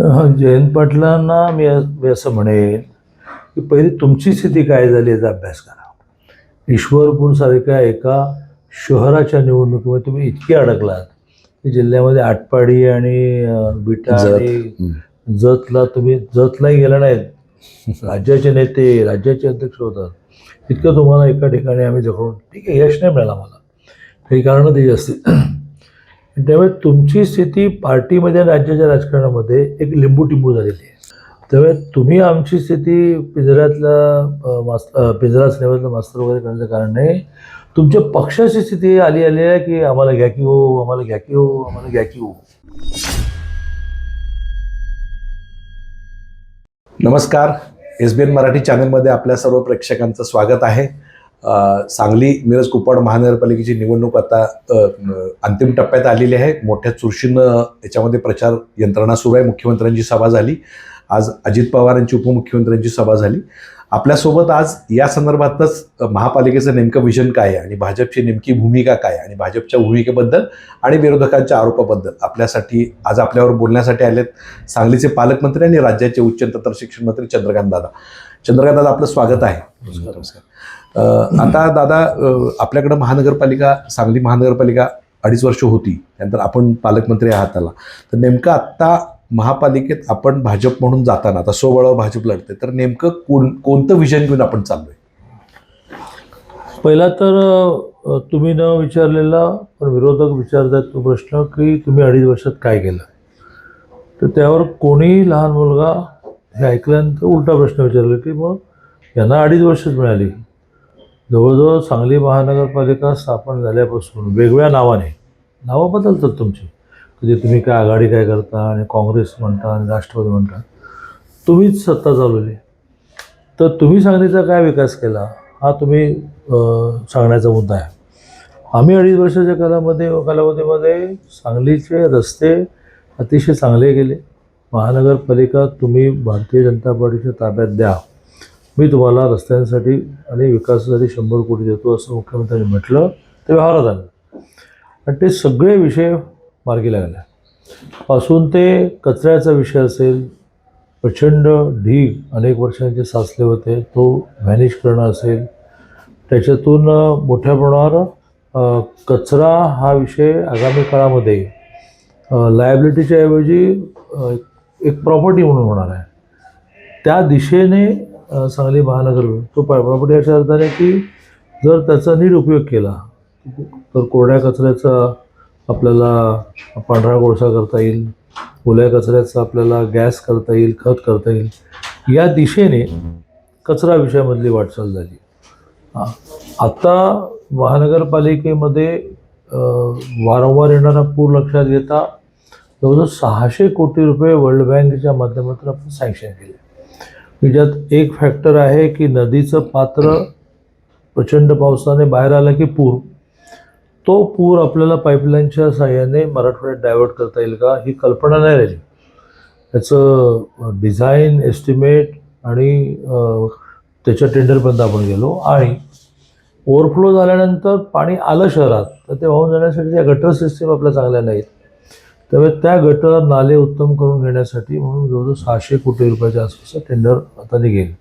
जयंत पाटलांना मी मी असं म्हणेन की पहिली तुमची स्थिती काय झाली याचा अभ्यास करा. ईश्वरपूरसारख्या एका शहराच्या निवडणुकीमध्ये तुम्ही इतके अडकलात की जिल्ह्यामध्ये आटपाडी आणि जत. आणि. जतला तुम्ही जतलाही गेला नाहीत. राज्याचे नेते राज्याचे अध्यक्ष होतात. इतकं तुम्हाला एका ठिकाणी आम्ही जखडून ठीक आहे यश नाही मिळालं मला काही कारणं त्याची असतील त्यामुळे तुमची स्थिती पार्टीमध्ये राज्याच्या राजकारणामध्ये एक लिंबू टिंबू झालेली आहे. त्यामुळे तुम्ही आमची स्थिती पिंजऱ्यातला अं, पिंजरा सिनेमातलं मास्तर वगैरे करण्याचं कारण नाही. तुमच्या पक्षाची स्थिती आली आली आहे की आम्हाला घ्या की हो आम्हाला घ्या की हो आम्हाला घ्या की हो? नमस्कार. एस बी एन मराठी चॅनलमध्ये आपल्या सर्व प्रेक्षकांचं स्वागत आहे. सांगली मिरज कुपवाड महानगरपालिकेची निवडणूक आता अंतिम टप्प्यात आलेली आहे. मोठ्या चुरशीनं याच्यामध्ये प्रचार यंत्रणा सुरू आहे. मुख्यमंत्र्यांची सभा झाली. आज अजित पवार यांची उपमुख्यमंत्र्यांची सभा झाली. आपल्यासोबत आज या संदर्भातच महापालिकेचं नेमकं विजन काय आहे? आणि भाजपची नेमकी भूमिका काय आहे? आणि भाजपच्या भूमिकेबद्दल आणि विरोधकांच्या आरोपाबद्दल आपल्यासाठी आज आपल्यावर बोलण्यासाठी आलेत सांगलीचे पालकमंत्री आणि राज्याचे उच्च आणि तंत्र शिक्षण मंत्री चंद्रकांत दादा. चंद्रकांत दादा आपलं स्वागत आहे. नमस्कार. आता दादा आपल्याकडं महानगरपालिका सांगली महानगरपालिका अडीच वर्ष होती. त्यानंतर आपण पालकमंत्री आहात त्याला. तर नेमकं आत्ता महापालिकेत आपण भाजप म्हणून जाताना आता सोबळावर भाजप लढते तर नेमकं कोण कोणतं विजन घेऊन आपण चाललोय? पहिला तर तुम्ही न विचारलेला पण विरोधक विचारतात तो प्रश्न की तुम्ही अडीच वर्षात काय केलं? तर त्यावर कोणीही लहान मुलगा हे ऐकल्यानंतर उलटा प्रश्न विचारला की मग यांना अडीच वर्षच मिळाली. जवळजवळ सांगली महानगरपालिका स्थापन झाल्यापासून वेगवेगळ्या नावाने नावं बदलतात तुमची. कधी तुम्ही काय आघाडी काय करता आणि काँग्रेस म्हणता आणि राष्ट्रवादी म्हणता तुम्हीच सत्ता चालवली. तर तुम्ही सांगलीचा काय विकास केला? हा तुम्ही सांगण्याचा मुद्दा आहे. आम्ही अडीच वर्षाच्या कालामध्ये कालावधीमध्ये सांगलीचे रस्ते अतिशय चांगले गेले महानगरपालिका तुम्ही भारतीय जनता पार्टीच्या ताब्यात द्या. मी तुम्हाला रस्त्यांसाठी आणि विकासासाठी शंभर कोटी देतो असं मुख्यमंत्र्यांनी म्हटलं ते व्यवहारात आलं. आणि ते सगळे विषय मार्गी लागले. पासून ते कचऱ्याचा विषय असेल प्रचंड ढीग अनेक वर्षांचे साचले होते तो व्हॅनिश करणं असेल त्याच्यातून मोठ्या प्रमाणावर कचरा हा विषय आगामी काळामध्ये लायबिलिटीच्या ऐवजी एक प्रॉपर्टी म्हणून होणार आहे. त्या दिशेने सांगली महानगर तो प्रॉपर्टी अशा अर्थाने की जर त्याचा नीट उपयोग केला तर कोरड्या कचऱ्याचा आपल्याला पांढरा कोळसा करता येईल ओल्या कचऱ्याचा आपल्याला गॅस करता येईल खत करता येईल या दिशेने कचरा विषयामधली वाटचाल झाली. आत्ता महानगरपालिकेमध्ये वारंवार येणारा पूर लक्षात घेता जवळजवळ सहाशे कोटी रुपये वर्ल्ड बँकेच्या माध्यमातून आपण सँक्शन केले. की ज्यात एक फॅक्टर आहे की नदीचं पात्र प्रचंड पावसाने बाहेर आलं की पूर. तो पूर आपल्याला पाईपलाईनच्या साह्याने मराठवाड्यात डायव्हर्ट करता येईल का ही कल्पना नाही राहिली. त्याचं डिझाईन एस्टिमेट आणि त्याच्या टेंडरपर्यंत आपण गेलो. आणि ओव्हरफ्लो झाल्यानंतर पाणी आलं शहरात तर ते वाहून जाण्यासाठी त्या गटर सिस्टीम आपल्या चांगल्या नाहीत. त्यामुळे त्या गटर नाले उत्तम करून घेण्यासाठी म्हणून जवळजवळ सहाशे कोटी रुपयाच्या आसपास टेंडर आता निघेल.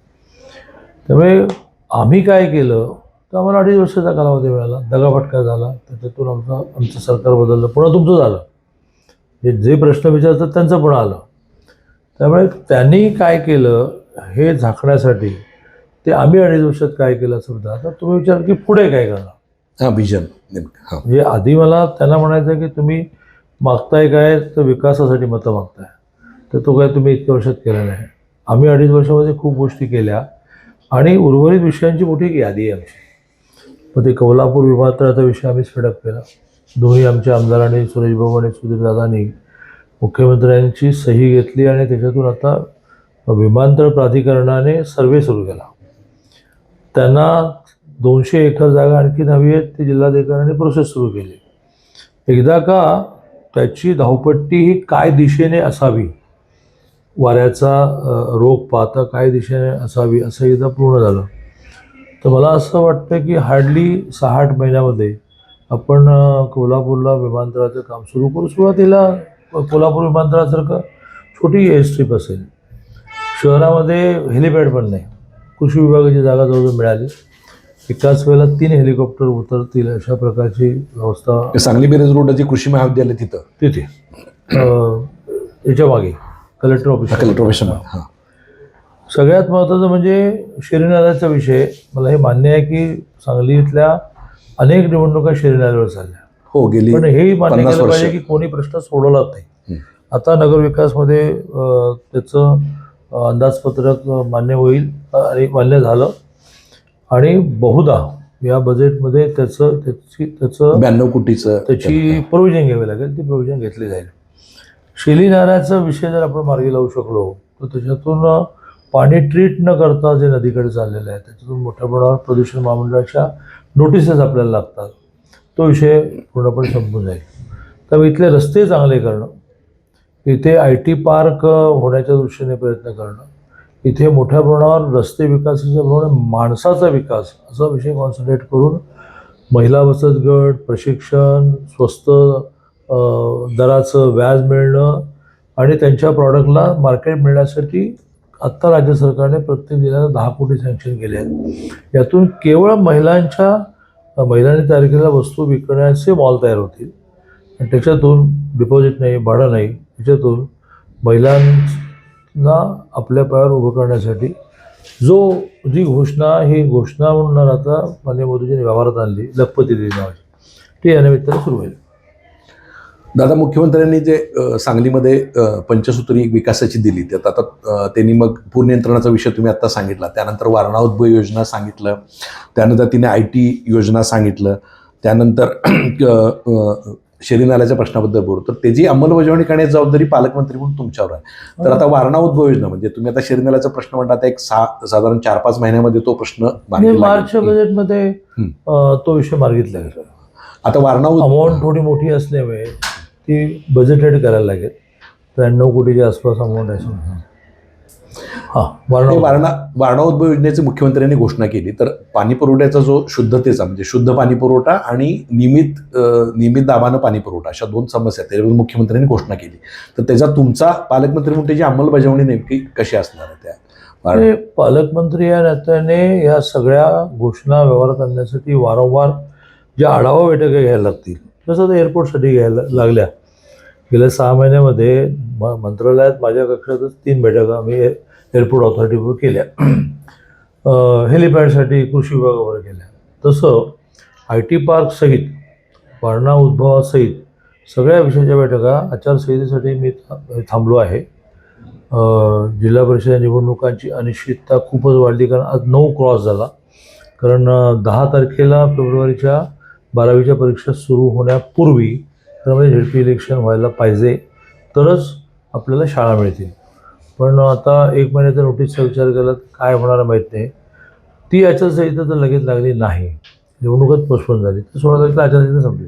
त्यामुळे आम्ही काय केलं? तर आम्हाला अडीच वर्षाचा कालावधी मिळाला. दगाफटका झाला. त्याच्यातून आमचं आमचं सरकार बदललं. पुन्हा तुमचं झालं. जे जे प्रश्न विचारतात त्यांचं पण आलं. त्यामुळे त्यांनी काय केलं? हे झाकण्यासाठी ते आम्ही अडीच वर्षात काय केलं असं म्हणतात. आता तुम्ही विचार की पुढे काय करणार? हा विजन नेमकं हा. म्हणजे आधी मला त्यांना म्हणायचं की तुम्ही मागताय काय तर विकासासाठी मतं मागताय. तर तो काय तुम्ही इतक्या वर्षात केला नाही. आम्ही अडीच वर्षामध्ये खूप गोष्टी केल्या आणि उर्वरित विषयांची मोठी एक यादी आहे आमची. मग ते कोल्हापूर विमानतळाचा विषय आम्ही स्पीडअप केला. दोन्ही आमच्या आमदारांनी सुरेश भाऊ आणि सुधीरदादांनी मुख्यमंत्र्यांची सही घेतली आणि त्याच्यातून आता विमानतळ प्राधिकरणाने सर्वे सुरू केला. त्यांना दोनशे एकर जागा आणखी हवी आहेत ती जिल्हाधिकाऱ्यांनी प्रोसेस सुरू केली. एकदा का त्याची धावपट्टी ही काय दिशेने असावी? वाऱ्याचा रोग पाहता काय दिशेने असावी असं एकदा पूर्ण झालं तर मला असं वाटतं की हार्डली सहा आठ महिन्यामध्ये आपण कोल्हापूरला विमानतळाचं काम सुरू करू. सुरुवातीला कोल्हापूर विमानतळासारखं छोटी एअर स्ट्रीप असेल. शहरामध्ये हेलिपॅड पण नाही. कृषी विभागाची जागा जवळजवळ मिळाली. एकाच वेळेला तीन हेलिकॉप्टर उतरतील अशा प्रकारची व्यवस्था सांगली मिरज रोडची कृषी महाविद्यालय तिथं. तिथे. याच्या मागे कलेक्टर ऑफिस कलेक्टर ऑफिस हां. सगळ्यात महत्त्वाचं म्हणजे शिरीनाल्याचा विषय. मला हे मान्य आहे की सांगली इथल्या अनेक निवडणुका शिरीनाल्यावर झाल्या. हो गेली पण हेही मान्य केलं. पाहिजे की कोणी प्रश्न सोडवलाच नाही. हं. आता नगरविकासमध्ये त्याचं अंदाजपत्रक मान्य होईल. आणि मान्य झालं. आणि बहुधा या बजेटमध्ये त्याचं त्याची त्याचं ब्याण्णव कोटीचं त्याची प्रोव्हिजन घ्यावी लागेल ती प्रोव्हिजन घेतली जाईल. शिलीनाऱ्याचा विषय जर आपण मार्गी लावू शकलो तर त्याच्यातून पाणी ट्रीट न करता जे नदीकडे चाललेलं आहे त्याच्यातून मोठ्या प्रमाणावर प्रदूषण महामंडळाच्या नोटिसेस आपल्याला लागतात. तो विषय पूर्णपणे संपून जाईल. तर इथले रस्ते चांगले करणं इथे आय टी पार्क होण्याच्या दृष्टीने प्रयत्न करणं इथे मोठ्या प्रमाणावर रस्ते विकासाच्या प्रमाणे माणसाचा विकास असा विषय कॉन्सन्ट्रेट करून महिला बचत गट प्रशिक्षण स्वस्त दराचं व्याज मिळणं आणि त्यांच्या प्रॉडक्टला मार्केट मिळण्यासाठी आत्ता राज्य सरकारने प्रत्येक जिल्ह्याला दहा कोटी सँक्शन केले आहेत. यातून केवळ महिलांच्या महिलांनी तयार केलेल्या वस्तू विकण्याचे मॉल तयार होतील. आणि त्याच्यातून डिपॉझिट नाही भाडं नाही त्याच्यातून महिलां ना आपल्या पायावर उभं करण्यासाठी. जो जी घोषणा ही घोषणा म्हणून आता मान्य मोदीजींनी व्यवहारात आणली लखपती देवी नावाची. ती या निमित्ताने सुरू होईल. दादा मुख्यमंत्र्यांनी जे सांगलीमध्ये पंचसूत्री विकासाची दिली त्यात आता त्यांनी मग पूरनियंत्रणाचा विषय तुम्ही आत्ता सांगितला त्यानंतर वारणा उद्भव योजना सांगितलं त्यानंतर तिने आय टी योजना सांगितलं त्यानंतर अ, अ, शेरी नाल्याच्या प्रश्नाबद्दल बोलू. तर त्याची अंमलबजावणी करण्याची जबाबदारी पालकमंत्री म्हणून तुमच्यावर आहे. तर आता वारणा उद्भव योजना म्हणजे तुम्ही आता शेरी नाल्याचा प्रश्न म्हणता आता एक सहा साधारण चार पाच महिन्यामध्ये तो प्रश्न लागेल. मार्चच्या बजेटमध्ये तो विषय मार्गितला गेला आता वारणा अमाऊंट थोडी मोठी असल्यामुळे ती बजेटेड करायला लागेल. त्र्याण्णव कोटीच्या आसपास अमाऊंट आहे. हां वारणा वारणा उद्भव योजनेची मुख्यमंत्र्यांनी घोषणा केली. तर पाणी पुरवठ्याचा जो शुद्धतेचा म्हणजे शुद्ध पाणी पुरवठा आणि नियमित नियमित दाबानं पाणी पुरवठा अशा दोन समस्या. त्याच्याबद्दल मुख्यमंत्र्यांनी घोषणा केली. तर त्याचा तुमचा पालकमंत्री म्हणून त्याची अंमलबजावणी नेमकी कशी असणार आहे त्या? पालकमंत्री या नात्याने या सगळ्या घोषणा व्यवहारात आणण्यासाठी वारंवार ज्या आढावा बैठका घ्यायला लागतील जसं आता एअरपोर्टसाठी घ्यायला लागल्या. गेल्या सहा महिन्यामध्ये म मंत्रालयात माझ्या कक्षातच तीन बैठका आम्ही एअरपोर्ट ऑथॉरिटीवर केल्या. हेलिपॅडसाठी कृषी विभागावर केल्या. तसं आय टी पार्कसहित वारणा उद्भवासहित सगळ्या विषयाच्या बैठका आचारसंहितेसाठी मी थांबलो आहे. जिल्हा परिषद निवडणुकांची अनिश्चितता खूपच वाढली कारण आज नऊ क्रॉस झाला. कारण दहा तारखेला फेब्रुवारीच्या बारावीच्या परीक्षा सुरू होण्यापूर्वी त्यामध्ये झेडपी इलेक्शन व्हायला पाहिजे. तरच आपल्याला शाळा मिळतील पण आता एक महिन्याच्या नोटीसचा विचार केला तर काय होणार माहीत नाही. ती आचारसंहिता तर लगेच लागली नाही. निवडणूकच पोस्टपोन झाली. तर सोळा तारखेला आचारसंहिता संपली.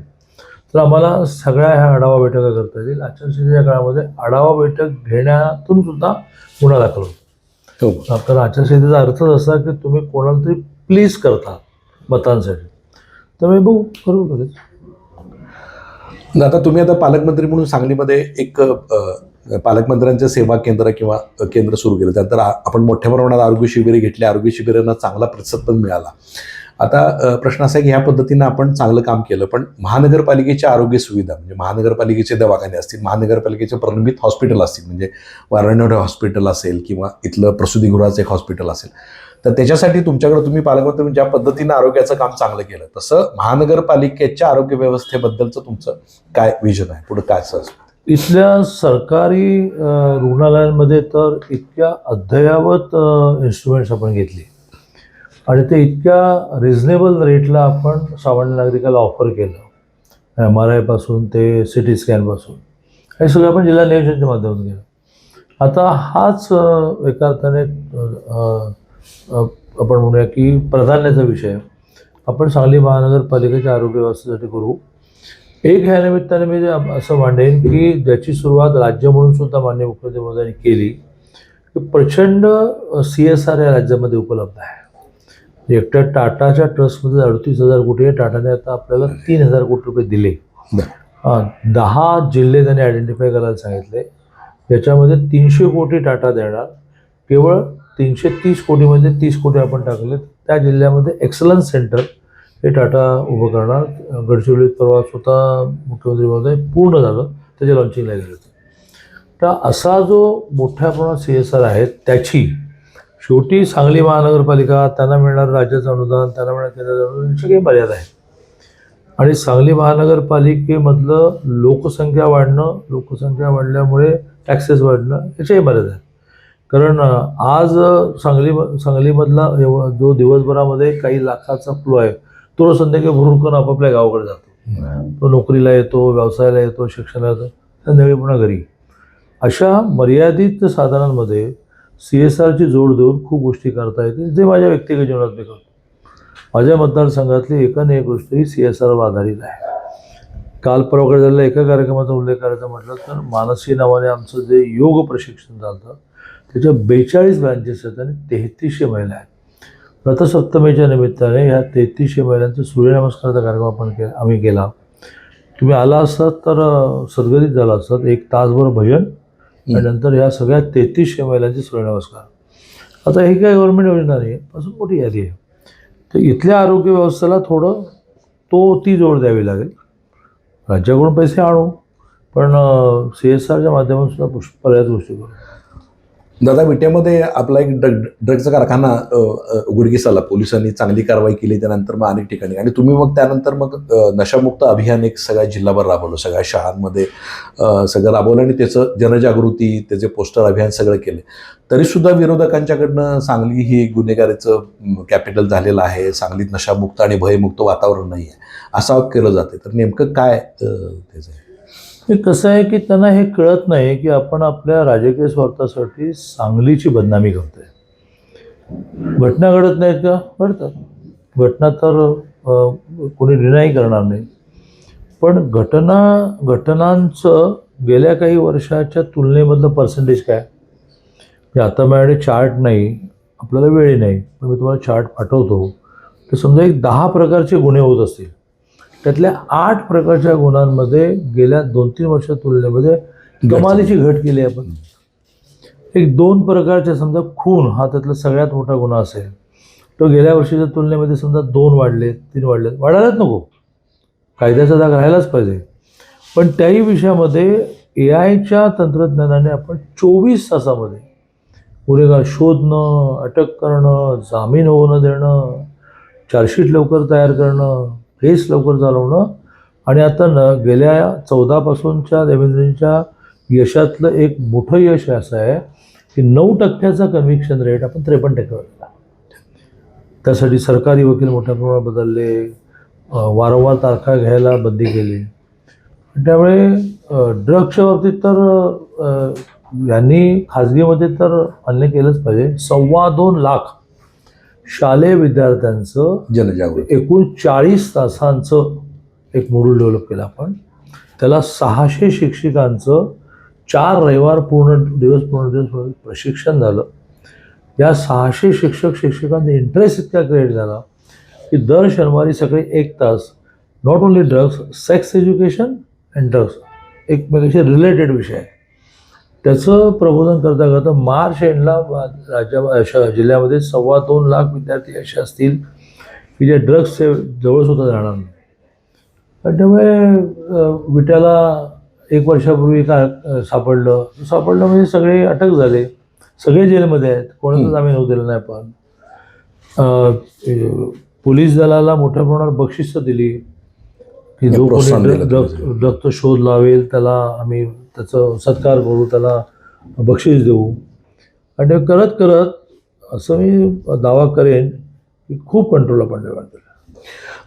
तर आम्हाला सगळ्या ह्या आढावा बैठका करता येतील. आचारसंहितेच्या काळामध्ये आढावा बैठक घेण्यातून सुद्धा गुन्हा दाखल होतो हो. कारण आचारसंहितेचा अर्थच असा की तुम्ही कोणाला तरी प्लीज करता मतांसाठी. तर मी बघू करू लगेच. म्हणजे आता तुम्ही आता पालकमंत्री म्हणून सांगलीमध्ये एक पालकमंत्र्यांचं सेवा केंद्र किंवा केंद्र सुरू केलं. त्यानंतर आपण मोठ्या प्रमाणात आरोग्य शिबिरे घेतली. आरोग्य शिबिरांना चांगला प्रतिसाद पण मिळाला. आता प्रश्न असा आहे की ह्या पद्धतीनं आपण चांगलं काम केलं पण महानगरपालिकेच्या आरोग्य सुविधा म्हणजे महानगरपालिकेचे दवाखाने असतील महानगरपालिकेचे प्रलंबित हॉस्पिटल असतील म्हणजे वारणवडे हॉस्पिटल असेल किंवा इथलं प्रसूतीगृहाचं एक हॉस्पिटल असेल तर त्याच्यासाठी तुमच्याकडे तुम्ही पालकमंत्री म्हणजे ज्या पद्धतीनं आरोग्याचं काम चांगलं केलं तसं महानगरपालिकेच्या आरोग्य व्यवस्थेबद्दलचं तुमचं काय विजन आहे? पुढे काय सहज इथल्या सरकारी रुग्णालयांमध्ये तर इतक्या अद्ययावत इन्स्ट्रुमेंट्स आपण घेतली. आणि ते इतक्या रिझनेबल रेटला आपण सामान्य नागरिकाला ऑफर केलं. एम आर आयपासून ते सी टी स्कॅनपासून हे सगळं आपण जिल्हा नियोजनच्या माध्यमातून केलं. आता हाच एका अर्थाने आपण म्हणूया की प्राधान्याचा विषय. आपण सांगली महानगरपालिकेच्या आरोग्य व्यवस्थेसाठी करू. एक ह्या निमित्ताने मी असं मांडेन की ज्याची सुरुवात राज्य म्हणून सुद्धा मान्य मुख्यमंत्री मोदयांनी केली की प्रचंड सी एस आर या राज्यामध्ये उपलब्ध आहे. एकट्या टाटाच्या ट्रस्टमध्ये अडतीस हजार कोटी आहे. टाटाने आता आपल्याला तीन हजार कोटी रुपये दिले. हां दहा जिल्हे त्यांनी आयडेंटिफाय करायला सांगितले. याच्यामध्ये तीनशे कोटी टाटा देणार. केवळ तीनशे तीस कोटीमध्ये म्हणजे तीस कोटी आपण टाकले. त्या जिल्ह्यामध्ये एक्सलन्स सेंटर हे टाटा उभं करणार. गडचिरोलीत परवा स्वतः मुख्यमंत्री महोदय पूर्ण झालं. त्याच्या लॉन्चिंगला गेले होते तर असा जो मोठ्या प्रमाणात सी एस आर आहे त्याची शेवटी सांगली महानगरपालिका त्यांना मिळणारं राज्याचं अनुदान त्यांना मिळणार केंद्राचं अनुदान याची काही मर्यादा आहे. आणि सांगली महानगरपालिकेमधलं लोकसंख्या वाढणं लोकसंख्या वाढल्यामुळे टॅक्सेस वाढणं याच्याही मर्यादा आहे कारण आज सांगली सांगलीमधला जो दिवसभरामध्ये काही लाखाचा फ्लो आहे तो संध्याकाळी भरून करून आपापल्या गावाकडे जातो. तो नोकरीला येतो व्यवसायाला येतो शिक्षणाला येतो संध्याकाळी पुन्हा घरी. अशा मर्यादित साधनांमध्ये सी एस आरची जोड देऊन खूप गोष्टी करता येते जे माझ्या व्यक्तिगत जीवनात मी करतो. माझ्या मतदारसंघातली एकाने एक गोष्ट ही सी एस आरवर आधारित आहे. काल परवाकडे झालेल्या एका कार्यक्रमाचा उल्लेख करायचा म्हटलं तर मानसी नावाने आमचं जे योग प्रशिक्षण झालं त्याच्या बेचाळीस ब्रँचेस आहेत आणि तेहतीसशे महिला आहेत. रथसप्तमीच्या निमित्ताने ह्या तेहतीसशे महिलांचा सूर्यनमस्काराचा कार्यक्रम आपण केला आम्ही केला. तुम्ही आला असतात तर सद्गतीत झाला असतात एक तासभर भजन आणि नंतर ह्या सगळ्या तेहतीसशे महिलांचे सूर्यनमस्कार. आता ही काही गव्हर्नमेंट योजना नाही आहे पासून मोठी यादी आहे. तर इथल्या आरोग्य व्यवस्थेला थोडं तो ती जोड द्यावी लागेल. राज्याकडून पैसे आणू पण सी एस आरच्या माध्यमातून सुद्धा पुष्प बऱ्याच गोष्टी करू. दादा विट्यामध्ये आपला एक ड्रग ड्रगचा कारखाना उघडकीस आला पोलिसांनी चांगली कारवाई केली त्यानंतर मग अनेक ठिकाणी. आणि तुम्ही मग त्यानंतर मग नशामुक्त अभियान एक सगळ्या जिल्हाभर राबवलं. सगळ्या शाळांमध्ये सगळं राबवलं आणि त्याचं जनजागृती त्याचे पोस्टर अभियान सगळं केलं. तरीसुद्धा विरोधकांच्याकडनं सांगली ही एक गुन्हेगारीचं कॅपिटल झालेलं आहे. सांगलीत नशामुक्त आणि भयमुक्त वातावरण नाही आहे असं केलं जाते तर नेमकं काय त्याचं ते हे कसं आहे की त्यांना हे कळत नाही की आपण आपल्या राजकीय स्वार्थासाठी सांगलीची बदनामी करतोय. घटना घडत नाहीत का? घडतात. घटना तर कोणी डिनाय करणार नाही. पण घटना घटनांचं गेल्या काही वर्षाच्या तुलनेमधलं पर्सेंटेज काय? म्हणजे आता माझ्याकडे चार्ट नाही आपल्याला वेळ नाही पण मी तुम्हाला चार्ट पाठवतो. तर समजा एक दहा प्रकारचे गुन्हे होत असतील. त्यातल्या आठ प्रकारच्या गुणांमध्ये गेल्या दोन तीन वर्षात तुलनेमध्ये कमालीची घट केली आहे आपण. एक दोन प्रकारचे समजा खून हा त्यातला सगळ्यात मोठा गुन्हा असेल. तो गेल्या वर्षीच्या तुलनेमध्ये समजा दोन वाढले तीन वाढले. वाढायलाच नको. कायद्याचा जाग राहायलाच पाहिजे. पण त्याही विषयामध्ये ए आयच्या तंत्रज्ञानाने आपण चोवीस तासामध्ये गुन्हेगार शोधणं अटक करणं जामीन होऊ न देणं चार्जशीट लवकर तयार करणं हेच लवकर चालवणं. आणि आता न गेल्या चौदापासूनच्या देवेंद्रजींच्या यशातलं एक मोठं यश असं आहे की नऊ टक्क्याचा कन्व्हिक्शन रेट आपण त्रेपन्न टक्क्यावर केला त्यासाठी सरकारी वकील मोठ्या प्रमाणात बदलले वारंवार तारखा घ्यायला बंदी केली. त्यामुळे ड्रग्सच्या बाबतीत तर यांनी खाजगीमध्ये तर अन्य केलंच पाहिजे. सव्वा दोन लाख शालेय विद्यार्थ्यांचं जनजागृती. एकूण चाळीस तासांचं एक मॉड्यूल डेव्हलप केलं आपण. त्याला सहाशे शिक्षिकांचं चार रविवार पूर्ण दिवस पूर्ण दिवस प्रशिक्षण झालं. या सहाशे शिक्षक शिक्षकांचा इंटरेस्ट इतका क्रिएट झाला की दर शनिवारी सकाळी एक तास not only drugs sex education and drugs एकमेकाशी रिलेटेड विषय. आहे त्याचं प्रबोधन करता करता मार्च एंडला राज्या जिल्ह्यामध्ये सव्वा दोन लाख विद्यार्थी असे असतील की जे ड्रग्सचे जवळ सुद्धा जाणार नाही आणि त्यामुळे विट्याला एक वर्षापूर्वी अ, सापडलं सापडलं म्हणजे सगळे अटक झाले सगळे जेलमध्ये आहेत कोणाचा. जामीन होऊ दिला नाही पण पोलीस दलाला मोठ्या प्रमाणात बक्षिसं दिली की जो कोणी ड्रग. ड्रगचा शोध लावेल त्याला आम्ही त्याचं सत्कार करू त्याला बक्षीस देऊ. आणि ते करत करत असं मी दावा करेन की खूप कंट्रोल आपण वाटतं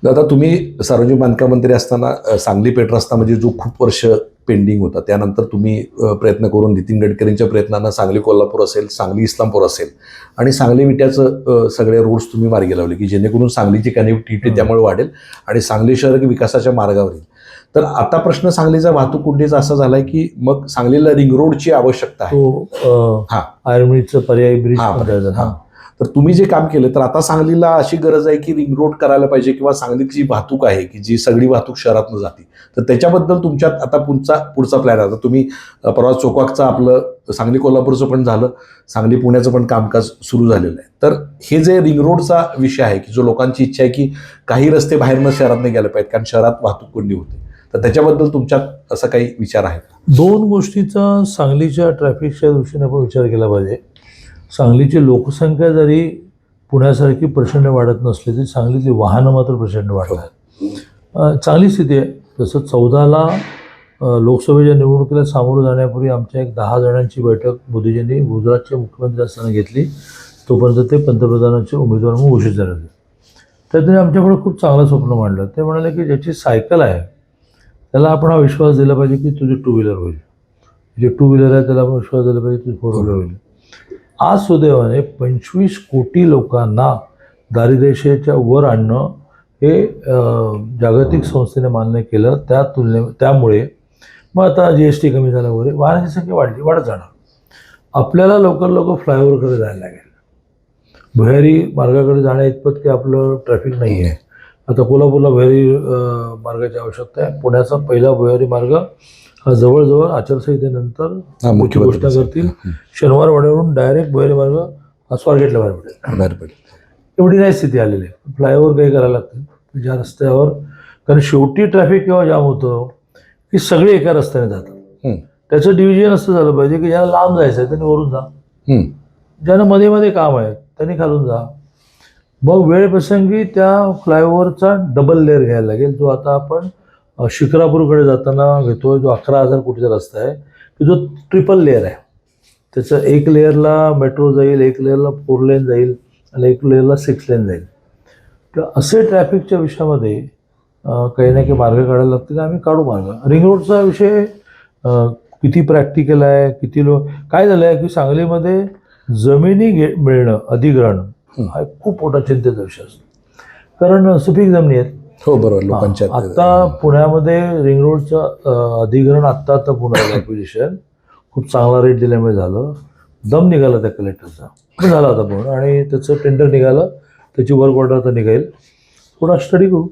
दादा तुम्ही सार्वजनिक बांधकाम मंत्री असताना सांगली पेठ रस्ता म्हणजे जो खूप वर्ष पेंडिंग होता त्यानंतर तुम्ही प्रयत्न करून नितीन गडकरींच्या प्रयत्नानं सांगली कोल्हापूर असेल सांगली इस्लामपूर असेल आणि सांगली विट्याचं सगळे रोड्स तुम्ही मार्गी लावले की जेणेकरून सांगलीची कनेक्टिव्हिटी. त्यामुळे वाढेल आणि सांगली शहर विकासाच्या मार्गावर येईल. तर आता प्रश्न सांगलीचा वाहतूक कुंडीचा असा झालाय की मग सांगलीला रिंग रोडची आवश्यकता आहे तो हा. आयर्मीचं पर्यायी ब्रिज हा. हा. तर तुम्ही जे काम केलं तर आता सांगलीला अशी गरज आहे की रिंग रोड करायला पाहिजे किंवा सांगलीची जी वाहतूक आहे की जी सगळी वाहतूक शहरातनं जाते तर त्याच्याबद्दल तुमच्यात आता पुढचा पुढचा प्लॅन आहे आता तुम्ही परवा चोकवाकचं आपलं सांगली कोल्हापूरचं पण झालं सांगली पुण्याचं पण कामकाज सुरू झालेलं आहे तर हे जे रिंग रोडचा विषय आहे की जो लोकांची इच्छा आहे की काही रस्ते बाहेरनं शहरात गेले पाहिजेत कारण शहरात वाहतूक कोंडी होते तर त्याच्याबद्दल तुमच्यात असं काही विचार आहे का? दोन गोष्टीचा सांगलीच्या ट्रॅफिकच्या दृष्टीने आपण विचार केला पाहिजे. सांगलीची लोकसंख्या जरी पुण्यासारखी प्रचंड वाढत नसली तरी सांगलीतली वाहनं मात्र प्रचंड वाढतात. अं, चांगली स्थिती आहे. जसं चौदाला लोकसभेच्या निवडणुकीला सामोरं जाण्यापूर्वी आमच्या एक दहा जणांची बैठक मोदीजींनी गुजरातचे मुख्यमंत्री असताना घेतली. तोपर्यंत ते पंतप्रधानाचे उमेदवार म्हणून घोषित झाले होते. तर त्यांनी आमच्याकडे खूप चांगलं स्वप्न मांडलं. ते म्हणाले की ज्याची सायकल आहे त्याला आपण हा विश्वास दिला पाहिजे की तुझी टू व्हीलर होईल. जे टू व्हीलर आहे त्याला आपण विश्वास दिला पाहिजे तुझी फोर व्हीलर होईल. आज सुदैवाने पंचवीस कोटी लोकांना दारिद्र्यरेषेच्या वर आणणं हे जागतिक संस्थेने मान्य केलं. त्या तुलने त्यामुळे मग आता जी एस टी कमी झाला वगैरे वाहनाची संख्या वाढली वाढत जाणार. आपल्याला लवकर लवकर फ्लायओव्हरकडे जायला लागेल. भुयारी मार्गाकडे जाण्या इतपत की आपलं ट्रॅफिक नाही आहे आता कोल्हापूरला भुयारी मार्गाची आवश्यकता आहे. पुण्याचा पहिला भुयारी मार्ग हा जवळजवळ आचारसंहितेनंतर मोठी घोषणा करतील. शनिवार वाड्यावरून डायरेक्ट भुयारी मार्ग हा स्वारगेटला बाहेर पडेल. बाहेर पडेल. एवढी नाही स्थिती आलेली. आहे फ्लायओव्हर काही करायला लागतील. ज्या रस्त्यावर कारण शेवटी ट्रॅफिक केव्हा जाम होतं की सगळे एका रस्त्याने जातात. त्याचं डिव्हिजन असं झालं पाहिजे की ज्याला लांब जायचं आहे त्यांनी वरून जा. ज्यांना मध्ये मध्ये काम आहे त्यांनी खालून जा. मग वेळप्रसंगी त्या फ्लायओव्हरचा डबल लेअर घ्यायला लागेल जो आता आपण शिक्रापूरकडे जाताना घेतो जो अकरा हजार कोटीचा रस्ता आहे की जो ट्रिपल लेअर आहे. त्याचं एक लेअरला मेट्रो जाईल एक लेअरला फोर लेन जाईल आणि एक लेअरला सिक्स लेन जाईल. तर असे ट्रॅफिकच्या विषयामध्ये काही ना काही मार्ग काढायला लागतील आम्ही काढू मार्ग. रिंग रोडचा विषय किती प्रॅक्टिकल आहे किती लो काय झालं आहे की सांगलीमध्ये जमिनी घे मिळणं अधिग्रहण हं. एक खूप मोठा चिंतेचा विषय असतो. कारण सुपीक जमिनी आहेत. हो बरोबर लोकांच्या आता पुण्यामध्ये रिंग रोडचं अधिग्रहण आत्ता आता पुण्याला ॲक्विजिशन खूप चांगला रेट दिल्यामुळे झालं. दम निघाला त्या कलेक्टरचा पण झाला आता पण आणि त्याचं टेंडर निघालं. त्याची वर्क ऑर्डर आता निघेल. थोडा स्टडी करू.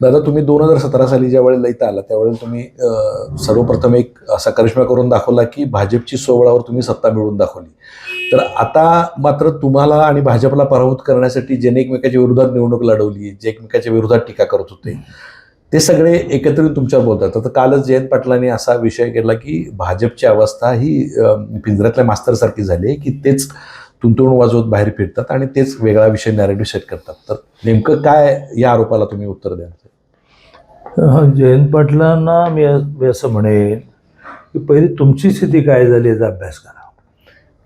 दादा तुम्ही दोन हजार सतरा साली ज्या वेळेला इथं आला त्यावेळेला तुम्ही सर्वप्रथम एक असा करिश्मा करून दाखवला की भाजपची सोबळावर तुम्ही सत्ता मिळवून दाखवली. तर आता मात्र तुम्हाला आणि भाजपला पराभूत करण्यासाठी ज्याने एकमेकाच्या विरोधात निवडणूक लढवली जे एकमेकाच्या विरोधात टीका करत होते ते सगळे एकत्र तुमच्यावर बोलतात. आता कालच जयंत पाटलांनी असा विषय केला की भाजपची अवस्था ही पिंजऱ्यातल्या मास्तरसारखी झाली आहे की तेच तुंतवून वाजवत बाहेर फिरतात आणि तेच वेगळा विषय नॅरेटिव्ह सेट करतात. तर नेमकं काय या आरोपाला तुम्ही उत्तर द्याल? जयंत पाटलांना मी मी असं म्हणेन की पहिली तुमची स्थिती काय झाली याचा अभ्यास करा.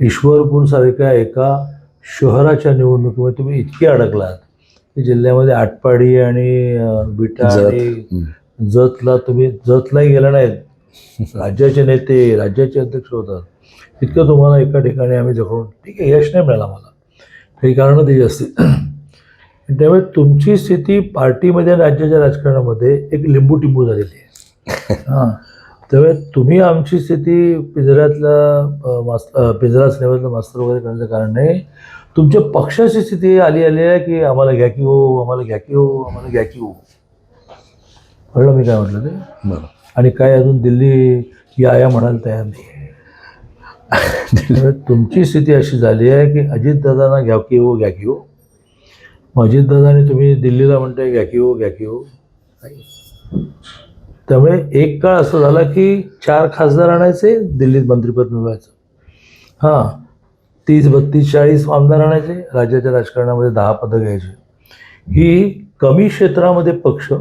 ईश्वरपूरसारख्या एका शहराच्या निवडणुकीमध्ये तुम्ही इतके अडकलात की जिल्ह्यामध्ये आटपाडी आणि बिटा. आणि. जतला तुम्ही जतलाही गेला नाहीत राज्याचे नेते राज्याचे अध्यक्ष होतात. इतकं तुम्हाला एका ठिकाणी आम्ही जखडून ठीक आहे यश नाही मिळालं मला काही कारणं त्याची असतील. त्यामुळे तुमची स्थिती पार्टीमध्ये राज्याच्या राजकारणामध्ये एक लिंबू टिंबू झालेली आहे. हां. त्यामुळे तुम्ही आमची स्थिती पिंजऱ्यातला अ, मास अ, पिंजरा सिनेमातलं मास्तर वगैरे करण्याचं कारण नाही. तुमच्या पक्षाची स्थिती आली आली आहे की आम्हाला घ्या की हो आम्हाला घ्या की हो आम्हाला घ्या की हो? कळलं मी काय म्हटलं ते? बरं. आणि काय अजून दिल्ली या या म्हणायला तयार नाही तुमची स्थिती अशी झाली आहे की अजितदादांना घ्या की हो घ्या की हो. मग अजितदादाने तुम्ही दिल्लीला म्हणताय घ्या की हो घ्या की हो. त्यामुळे एक काळ असं झाला की चार खासदार आणायचे दिल्लीत मंत्रिपद मिळवायचं. हां तीस बत्तीस चाळीस आमदार आणायचे राज्याच्या राजकारणामध्ये दहा पदं घ्यायची. ही कमी क्षेत्रामध्ये पक्ष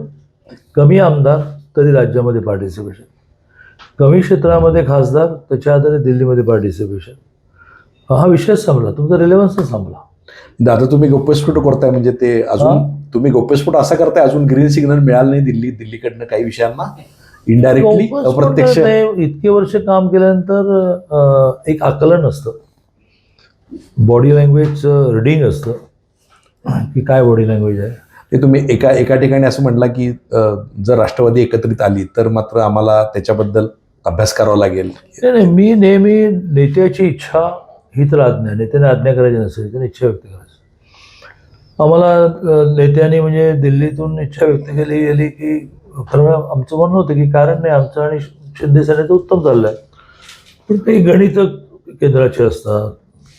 कमी आमदार तरी राज्यामध्ये पार्टिसिपेशन कमी क्षेत्रामध्ये खासदार त्याच्या आधारे दिल्लीमध्ये पार्टिसिपेशन हा विषयच संपला. तुमचा रिलेव्हन्सच संपला. दादा तुम्ही गौप्यस्फोट करताय म्हणजे ते अजून? तुम्ही गौप्यस्फोट असा करताय अजून ग्रीन सिग्नल मिळालं नाही दिल्ली दिल्लीकडनं काही विषयांना? इनडायरेक्टली अप्रत्यक्ष इतके वर्ष काम केल्यानंतर एक आकलन असतं. बॉडी लँग्वेजचं रिडिंग असतं. की काय बॉडी लँग्वेज आहे? ते तुम्ही एका एका ठिकाणी असं म्हणला की जर राष्ट्रवादी एकत्रित आली तर मात्र आम्हाला त्याच्याबद्दल अभ्यास करावा लागेल. नाही नाही मी नेहमी नेत्याची इच्छा ही तर आज्ञा नेत्याने आज्ञा करायची नसेल त्याने इच्छा व्यक्त करायची. आम्हाला नेत्यांनी म्हणजे दिल्लीतून इच्छा व्यक्त केली गेली की खरं म्हणजे आमचं म्हणणं होतं की कारण नाही आमचं आणि शिंदे सेनेचं उत्तम चाललं आहे पण काही गणित केंद्राची असतात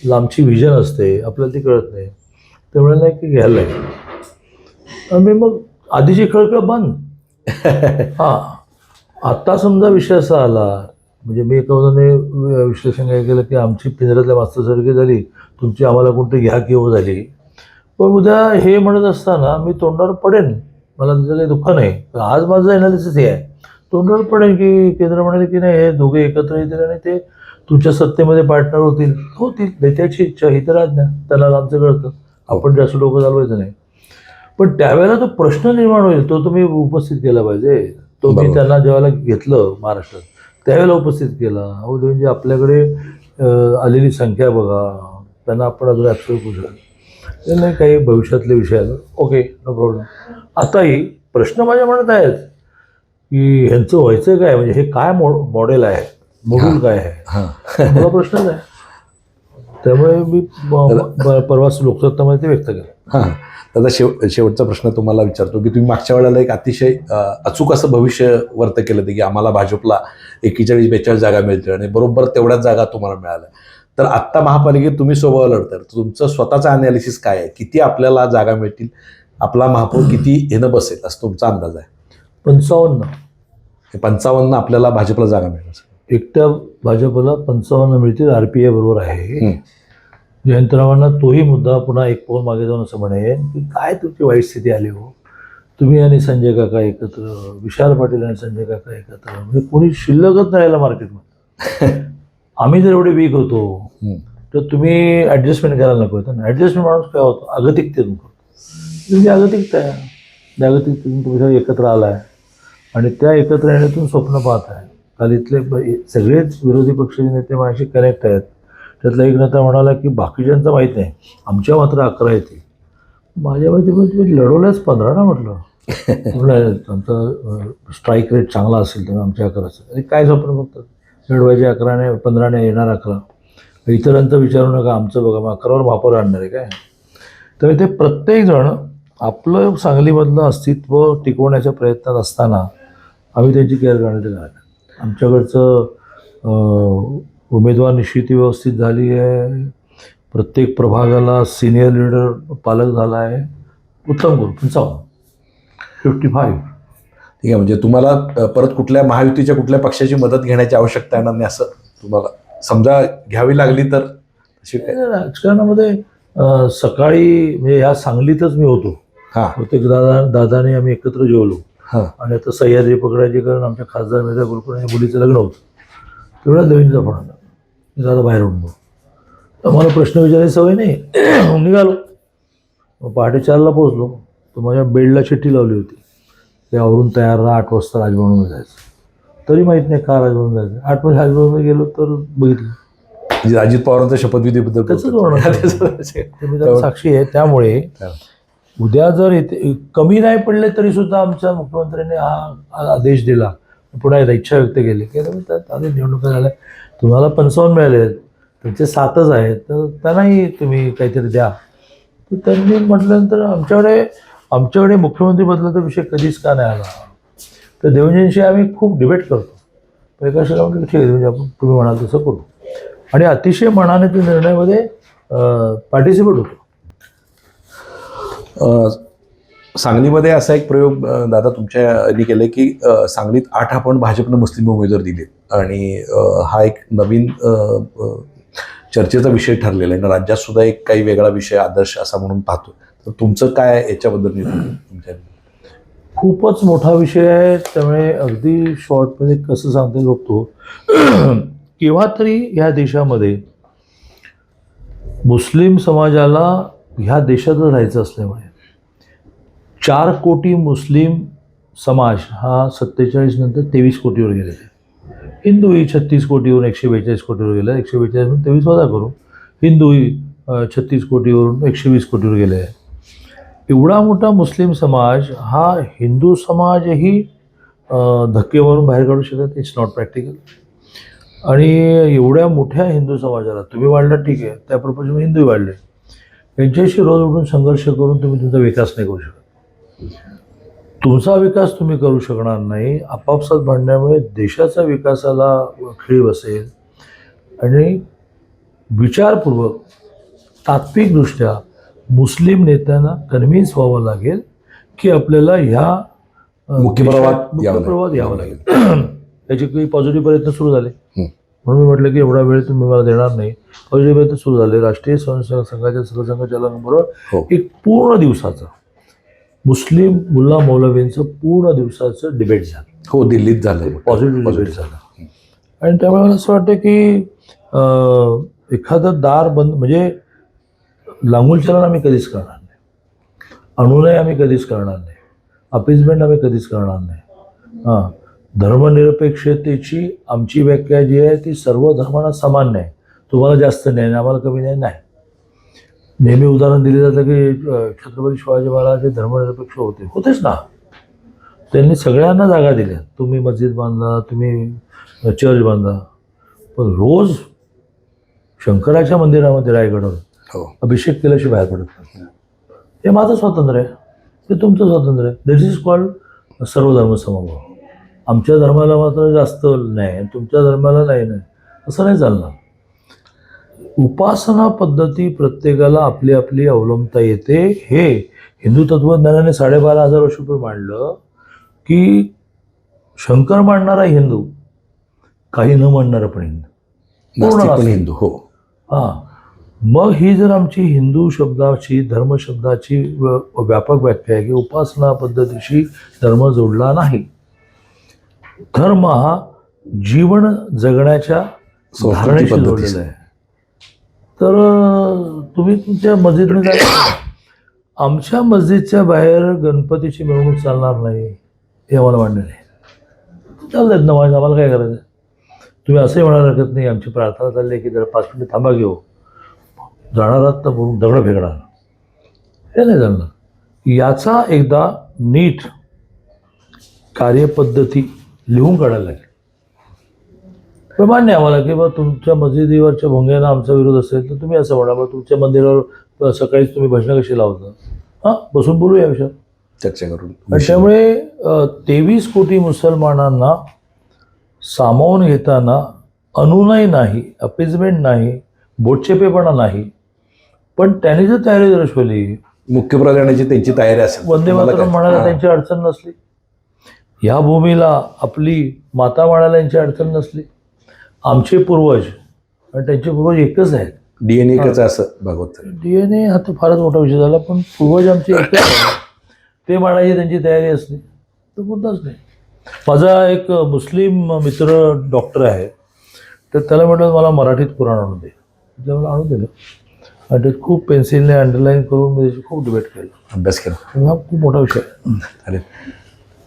लांबची व्हिजन असते आपल्याला ती कळत नाही. त्यामुळे नाही की घ्यायला लागेल. आम्ही मग आधीची खळखळ बंद. हां. आता समजा विषय असा आला म्हणजे मी एका विश्लेषण काय केलं की आमची पिंजऱ्यातल्या मास्तरसारखी झाली तुमची आम्हाला कोणती घ्या किंवा झाली. पण उद्या हे म्हणत असताना मी तोंडावर पडेन. मला त्याचं काही दुःख नाही. आज माझं एनालिसिस हे आहे. तोंडावर पडेन की केंद्र म्हणाले की नाही हे दोघे एकत्र येतील आणि ते तुमच्या सत्तेमध्ये पार्टनर होतील. होतील. नेत्याची इच्छा ही तर आज्ञा. त्याला आमचं कळतं. आपण जास्त लोक चालवायचं नाही. पण त्यावेळेला तो प्रश्न निर्माण होईल. तो तुम्ही उपस्थित केला पाहिजे. तो मी. त्यांना जेव्हा घेतलं महाराष्ट्रात त्यावेळेला उपस्थित केला. अहो म्हणजे आपल्याकडे आलेली संख्या बघा. त्यांना आपण अजून ॲप्सोल करू शकतो नाही काही भविष्यातले विषय आहेत. ओके नो प्रॉब्लेम आताही प्रश्न माझ्या मनात आहेत की ह्यांचं व्हायचं काय? म्हणजे हे काय मॉ मॉडेल आहे? मॉड्यूल काय आहे? हां. मला प्रश्नच आहे त्यामुळे मी परवाच लोकसत्तामध्ये ते व्यक्त केलं. हां. दादा शेव शेवटचा प्रश्न तुम्हाला विचारतो की तुम्ही मागच्या वेळेला एक अतिशय अचूक असं भविष्य वर्त केलं की आम्हाला भाजपला एकेचाळीस बेचाळीस जागा मिळतील आणि बरोबर तेवढ्याच जागा तुम्हाला मिळाल्या. तर आत्ता महापालिकेत तुम्ही स्वभाव लढताय तर तुमचं स्वतःचं अनालिसिस काय आहे? किती आपल्याला जागा मिळतील? आपला महापौर किती येणं बसेल? असं तुमचा अंदाज आहे. पंचावन्न. हे पंचावन्न आपल्याला भाजपला जागा मिळणार. एकट्या भाजपला पंचावन्न मिळतील आर पी आय बरोबर आहे. जयंतरावांना तोही मुद्दा पुन्हा एक पाऊल मागे जाऊन असं म्हणेन की काय तुमची वाईट स्थिती आली हो? तुम्ही आणि संजय काका एकत्र विशाल पाटील आणि संजय काका एकत्र. म्हणजे कोणी शिल्लकच नाही राहिला मार्केटमध्ये आम्ही जर एवढे वीक होतो. तर तुम्ही ॲडजस्टमेंट करायला नको होतं ॲडजस्टमेंट माणूस काय होतो? अगतिकतेतून करतो. तुमची अगतिकता आहे. जागतिकतेतून तुम्ही एकत्र आला आहे आणि त्या एकत्र येण्यातून स्वप्न पाहत आहे. काल इथले सगळेच विरोधी पक्षाचे नेते माझ्याशी कनेक्ट आहेत. त्यातला एक नेता म्हणाला की बाकीच्यांचं माहीत नाही. आमच्या मात्र अकरा येतील. माझ्या माहिती पण तुम्ही लढवल्याच पंधरा ना म्हटलं. म्हटलं आमचा स्ट्राईक रेट चांगला असेल तर आमच्या अकराचं. अरे काय स्वप्न बघतात? लढवायचे अकराने पंधराने येणार अकरा. इतरांचं विचारू नका आमचं बघा मग अकरावर वापर आणणार आहे काय? तर इथे प्रत्येकजण आपलं सांगलीमधलं अस्तित्व टिकवण्याच्या प्रयत्नात असताना आम्ही त्यांची केअर करण्याचं काय आमच्याकडचं उमेदवार निश्चिती व्यवस्थित झाली आहे. प्रत्येक प्रभागाला सिनियर लीडर पालक झाला आहे. उत्तम करू पंचावन्न फिफ्टी फाईव्ह ठीक आहे म्हणजे तुम्हाला परत कुठल्या महायुतीच्या कुठल्या पक्षाची मदत घेण्याची आवश्यकता येणार नाही असं तुम्हाला समजा घ्यावी लागली तर राजकारणामध्ये सकाळी म्हणजे ह्या सांगलीतच मी होतो. हां. प्रत्येक दादा दादाने आम्ही एकत्र जेवलो. हां. आणि आता सह्याद्री पकडायचे कारण आमच्या खासदार मेधा कुलकर्णी मुलीचं लग्न होतं. तेवढा नवीनचा फोन आला मी दादा बाहेर उडलो तर मला प्रश्न विचारायची सवय नाही. निघालो. मग पहाटे चारला पोहोचलो. तर माझ्या बेडला चिठ्ठी लावली होती. ते आवरून तयार राहा आठ वाजता राजभवनमध्ये जायचं. तरी माहीत नाही का राजभवन जायचं. आठ वाजता राजभवनमध्ये गेलो तर बघितलं. म्हणजे अजित पवारांच्या शपथविधीबद्दल त्याचंच. वर्णन साक्षी आहे त्यामुळे. उद्या जर इथे कमी नाही पडले तरी सुद्धा आमच्या मुख्यमंत्र्यांनी हा आदेश दिला. पुन्हा एकदा इच्छा व्यक्त केली. की आधी निवडणुका झाल्या. तुम्हाला पंचावन्न मिळाले. त्यांचे सातच आहेत. तर त्यांनाही तुम्ही काहीतरी द्या. तर त्यांनी म्हटल्यानंतर आमच्याकडे आमच्याकडे मुख्यमंत्री बदलाचा विषय कधीच का नाही आला. तर देवजींशी आम्ही खूप डिबेट करतो. पण एका म्हटलं ठीक आहे म्हणजे आपण तुम्ही म्हणाल तसं करू. आणि अतिशय मनाने त्या निर्णयामध्ये पार्टिसिपेट होतो. सांगलीमध्ये असा एक प्रयोग दादा तुमच्या यांनी केले की सांगलीत आठ आपण भाजपनं मुस्लिम उमेदवार दिले आणि हा एक नवीन चर्चेचा विषय ठरलेला आहे. आणि राज्यात सुद्धा एक काही वेगळा विषय आदर्श असा म्हणून पाहतो तर तुमचं काय याच्याबद्दल तुमच्या खूपच मोठा विषय आहे. त्यामुळे अगदी शॉर्टमध्ये कसं सांगते बघतो. केव्हा तरी ह्या देशामध्ये मुस्लिम समाजाला ह्या देशातच राहायचं असल्यामुळे चार कोटी मुस्लिम समाज हा सत्तेचाळीस नंतर तेवीस कोटीवर गेलेला आहे. हिंदूही छत्तीस कोटीवरून एकशे बेचाळीस कोटीवर गेला एकशे बेचाळीसवरून तेवीस वजा करू. हिंदूही ही छत्तीस कोटीवरून एकशे वीस कोटीवर गेले आहे. एवढा मोठा मुस्लिम समाज हा हिंदू समाजही धक्केवरून धक्के मारून बाहेर काढू शकत इट्स नॉट प्रॅक्टिकल आणि एवढ्या मोठ्या हिंदू समाजाला तुम्ही वाढला ठीक आहे. त्या प्रपोजन हिंदूही वाढले. यांच्याशी रोज उठून संघर्ष करून तुम्ही तुमचा विकास नाही करू शकत. तुमचा विकास तुम्ही करू शकणार नाही. आपापसात भांडण्यामुळे देशाच्या विकासाला खीळ बसेल. आणि विचारपूर्वक तात्विकदृष्ट्या मुस्लिम नेत्यांना कन्व्हिन्स व्हावं लागेल की आपल्याला ह्या मुख्य प्रवाहात यावं लागेल. त्याचे काही पॉझिटिव्ह प्रयत्न सुरू झाले. म्हणून मी म्हटलं की एवढा वेळ तुम्ही मला देणार नाही. पॉझिटिव्ह प्रयत्न सुरू झाले. राष्ट्रीय स्वयंसेवक संघाच्या सरसंघचालकांबरोबर हो. एक पूर्ण दिवसाचं मुस्लिम मुल्ला मौलवींचं पूर्ण दिवसाचं डिबेट झालं. हो दिल्लीत झालं पॉझिटिव्ह डिबेट झालं. आणि त्यामुळे मला असं वाटतं की एखादं दार बंद म्हणजे लांगुलचलन आम्ही कधीच करणार नाही. अनुनय आम्ही कधीच करणार नाही. अपिजमेंट आम्ही कधीच करणार नाही. हां. धर्मनिरपेक्षतेची आमची व्याख्या जी आहे ती सर्व धर्मांना समान आहे तुम्हाला जास्त न्याय नाही, आम्हाला कमी न्याय नाही. नेहमी उदाहरण दिले जातं की छत्रपती शिवाजी महाराज हे धर्मनिरपेक्ष होते. होतेच ना. त्यांनी सगळ्यांना जागा दिल्या. तुम्ही मस्जिद बांधा तुम्ही चर्च बांधा. पण रोज शंकराच्या मंदिरामध्ये रायगडवर हो. अभिषेक केल्याशिवाय बाहेर पडत नाही. हे माझं स्वातंत्र्य आहे. ते तुमचं स्वातंत्र्य आहे. दिस इज कॉल्ड सर्वधर्म समभाव. आमच्या धर्माला मात्र जास्त नाही तुमच्या धर्माला नाही नाही. असं नाही चालणार. उपासना पद्धती प्रत्येकाला आपली आपली अवलंबता येते. हे हिंदू तत्वज्ञानाने साडेबारा हजार वर्षपूर्वी मांडलं की शंकर मांडणारा हिंदू काही न मांडणारा पण हिंदू. पूर्ण. हिंदू हो. हां. मग ही जर आमची हिंदू शब्दाची धर्म शब्दाची व- व्यापक व्याख्या आहे की उपासना पद्धतीशी धर्म जोडला नाही. धर्म हा जीवन जगण्याच्या धारणेशी. जोडलेला आहे. तर तुम्ही तुमच्या मस्जिदने जायचं आमच्या मस्जिदच्या बाहेर गणपतीची मिरवणूक चालणार नाही हे आम्हाला मान्य नाही. चालत ना माझ्या आम्हाला काय करायचं? तुम्ही असंही म्हणायला हरकत नाही आमची प्रार्थना चालली आहे की जरा पाच मिनिट थांबा घेऊ. जाणार आहात तर बोलून दगड फेकणार. हे नाही चालणार याचा एकदा नीट कार्यपद्धती लिहून काढायला लागेल. पण मान्य आम्हाला की बा तुमच्या मस्जिदीवरच्या भोंग्यांना आमचा विरोध असेल तर तुम्ही असं म्हणा बा तुमच्या मंदिरावर सकाळीच तुम्ही भजनं कशी लावता? हां बसून बोलू या विषयावर. चर्चा करून. त्यामुळे तेवीस कोटी मुसलमानांना सामावून घेताना अनुनय नाही अपेजमेंट नाही बोटचेपेपणा नाही पण त्यांनी जर तयारी दर्शवली मुख्य प्रधानाची त्यांची तयारी असेल. वंदे मातरम? म्हणायला हां. त्यांची अडचण नसली. ह्या आपली माता म्हणायला यांची अडचण नसली. आमचे पूर्वज आणि त्यांचे पूर्वज एकच आहेत. डीएनए कसं असं भागवत डी एन ए हा तर फारच मोठा विषय झाला पण पूर्वज आमचे एकच आहेत. ते म्हणायची त्यांची तयारी असली तर मुद्दाच नाही. माझा एक मुस्लिम मित्र डॉक्टर आहे तर त्याला म्हटलं मला मराठीत कुराण आणून दे. त्याला आणून दिलं आणि खूप पेन्सिलने अंडरलाईन करून मी त्याची खूप डिबेट केलं. अभ्यास केला. हा खूप मोठा विषय. आहे चालेल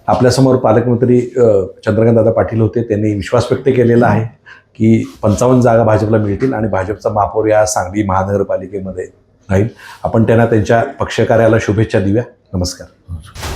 आपल्यासमोर पालकमंत्री चंद्रकांत दादा पाटील होते. त्यांनी विश्वास व्यक्त केलेला आहे की पंचावन्न जागा भाजपला मिळतील आणि भाजपचा महापौर या सांगली महानगरपालिकेमध्ये राहील. आपण त्यांना त्यांच्या पक्षकार्याला शुभेच्छा देऊया. नमस्कार.